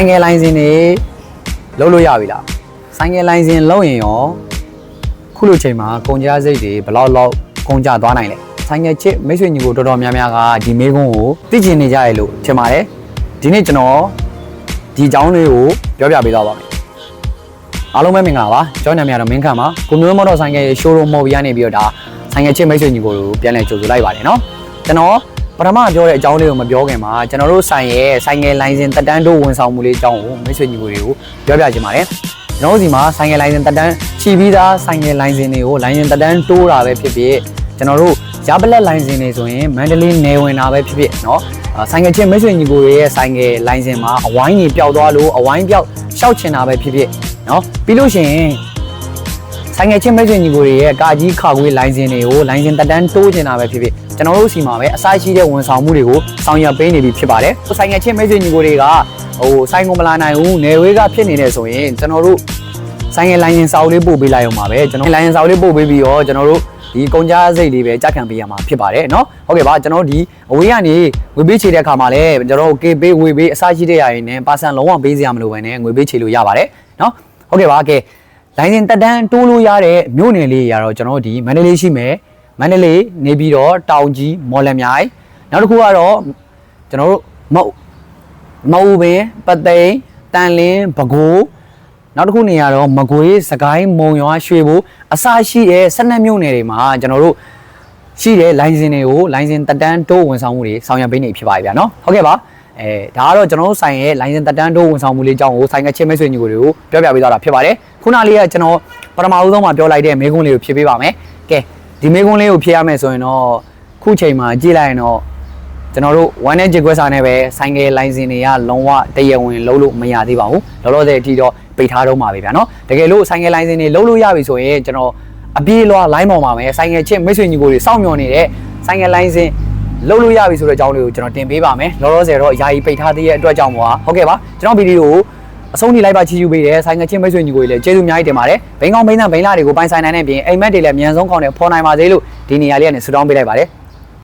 ဆိုင်ငယ်လိုင်းစင်တွေလုံးလို့ရပြီလားဆိုင်ငယ်လိုင်းစင်လုံးရင်ရောခုလိုချိန်မှာကုန်ကြစိတ်တွေဘယ်လောက်လောက်ကုန်ကြသွားနိုင်လဲဆိုင်ငယ်ချစ်မိတ်ဆွေညီကိုတော်တော်များများကဒီမေးခွန်းကိုသိချင်နေကြရလို့ထင်ပါတယ်ဒီနေ့ကျွန်တော်ဒီအကြောင်းလေးကိုပြောပြပေးတော့ပါမယ်အားလုံးပဲမင်္ဂလာပါကျွန်တော်နာမည်ကတော့မင်းခန့်ပါကိုမျိုးမော်တော်ဆိုင်ငယ်ရဲ့ showroom မော်ဘီကနေပြီးတော့ဒါဆိုင်ငယ်ချစ်မိတ်ဆွေညီကိုကိုပြန်လည်ကြိုဆိုလိုက်ပါတယ်နော်ကျွန်တော် ပထမပြောတဲ့အကြောင်းလေးကိုမပြောခင်မှာကျွန်တော်တို့ဆိုင်ရဲ့ဆိုင်ငယ်လိုင်းစင်တက်တန်းတို့ဝန်ဆောင်မှုလေးအကြောင်းကိုမိတ်ဆွေညီကိုတွေကိုပြောပြချင်ပါတယ်ကျွန်တော်တို့စီမှာဆိုင်ငယ်လိုင်းစင်တက်တန်းချီပြီးသားဆိုင်ငယ်လိုင်းစင်တွေကိုလိုင်းစင်တက်တန်းတိုးတာပဲဖြစ်ဖြစ်ကျွန်တော်တို့ရပလက်လိုင်းစင်တွေဆိုရင်မန္တလေးနယ်ဝင်တာပဲဖြစ်ဖြစ်เนาะဆိုင်ငယ်ချင်းမိတ်ဆွေညီကိုတွေရဲ့ဆိုင်ငယ်လိုင်းစင်မှာအဝိုင်းကြီးပျောက်သွားလို့အဝိုင်းပျောက်ရှောက်ချင်တာပဲဖြစ်ဖြစ်เนาะပြီးလို့ရှိရင် ဆိုင်ငယ်ချင်းမိတ်ဆွေညီကိုတွေရဲ့ကာကြီးခါခွေးလိုင်းစင်တွေကိုလိုင်းစင်တက်တန်းတိုးကျင်တာပဲဖြစ်ဖြစ် ကျွန်တော်တို့စီမှာပဲအစားရှိတဲ့ဝန်ဆောင်မှုတွေကိုဆောင်ရွက်ပေးနေပြီဖြစ်ပါတယ်။ဆိုင်ငယ်ချင်းမိတ်ဆွေညီကိုတွေကဟိုဆိုင်ကုန်မလာနိုင်ဘူးနယ်ဝေးကဖြစ်နေတယ်ဆိုရင်ကျွန်တော်တို့ဆိုင်ငယ်လိုင်းစင်စာအုပ်လေးပို့ပေးလိုက်အောင်ပါပဲကျွန်တော်လိုင်းစင်စာအုပ်လေးပို့ပေးပြီးတော့ကျွန်တော်တို့ဒီကုန်ကြစိတ်လေးပဲကြက်ခံပေးရမှာဖြစ်ပါတယ်เนาะဟုတ်ကဲ့ပါကျွန်တော်တို့ဒီအဝေးကနေငွေပေးချေတဲ့အခါမှာလည်းကျွန်တော်တို့ကေပေးဝေပေးအစားရှိတဲ့ရရင်နဲ့ပါဆန်လုံးဝပေးစရာမလိုဘဲနဲ့ငွေပေးချေလို့ရပါတယ်เนาะဟုတ်ကဲ့ပါကဲ လိုင်းစင်တက်တန်းတိုးလို့ရတဲ့မြို့နယ်လေးတွေကတော့ကျွန်တော်တို့ဒီမန္တလေးရှိမယ် မန္တလေးနေပြီးတော့တောင်ကြီးမော်လမြိုင်နောက်တစ်ခုကတော့ကျွန်တော်တို့မဟုတ်မအူပင်ပသိမ်တန်လင်းပဲခူးနောက်တစ်ခုနေရာတော့မကွေးစကိုင်းမုံရွာရွှေဘိုအစရှိတဲ့12မြို့နယ်တွေမှာကျွန်တော်တို့ရှိတဲ့လိုင်းစင်တွေကိုလိုင်းစင်တက်တန်းတိုးဝန်ဆောင်မှုတွေဆောင်ရွက်ပေးနေဖြစ်ပါပြီဗျာနော်ဟုတ်ကဲ့ပါအဲဒါကတော့ကျွန်တော်တို့ဆိုင်ရဲ့လိုင်းစင်တက်တန်းတိုးဝန်ဆောင်မှုလေးအကြောင်းကိုဆိုင်ကချင်းမိတ်ဆွေညီကိုတွေကိုပြောပြပေးသွားတာဖြစ်ပါတယ်ခုနလေးကကျွန်တော်ပထမဦးဆုံးမှာပြောလိုက်တဲ့မေးခွန်းလေးကိုဖြေပေးပါမယ်ကဲ ဒီမေးခွန်းလေးကိုဖြေရမယ်ဆိုရင်တော့ခုချိန်မှာကြည့်လိုက်ရင်တော့ကျွန်တော်တို့1နဲ့ဂျကွက်စာနဲ့ပဲဆိုင်ကယ်လိုင်းစင်တွေကလုံးဝတရဝင်လုံးလို့မရသေးပါဘူးလောလောဆယ်အထိတော့ပိတ်ထားတော့မှာပဲဗျာနော်တကယ်လို့ဆိုင်ကယ်လိုင်းစင်တွေလုံးလို့ရပြီဆိုရင်ကျွန်တော်အပြေးလွှာလိုင်းပေါ်မှာပဲဆိုင်ကယ်ချင်းမိတ်ဆွေညီကိုတွေစောင့်မျှော်နေတဲ့ဆိုင်ကယ်လိုင်းစင်လုံးလို့ရပြီဆိုတဲ့အကြောင်းလေးကိုကျွန်တော်တင်ပေးပါမယ်လောလောဆယ်တော့ယာယီပိတ်ထားသေးတဲ့အတွက်ကြောင့်ပေါ့ဟုတ်ကဲ့ပါကျွန်တော်ဗီဒီယိုကို အဆုံးထိလိုက်ပါချီးကျူးပေးတယ်ဆိုင်ငယ်ချင်းမိတ်ဆွေညီကိုတွေလည်းကျေးဇူးအများကြီးတင်ပါတယ်ဘိန်းကောင်းဘိန်းသားဘိန်းလာတွေကိုပိုင်ဆိုင်နိုင်တဲ့ပြင်အိမ်မက်တွေလည်းအမြန်ဆုံးကောင်းတယ်ဖော်နိုင်ပါစေလို့ဒီနေရာလေးကနေဆုတောင်းပေးလိုက်ပါတယ်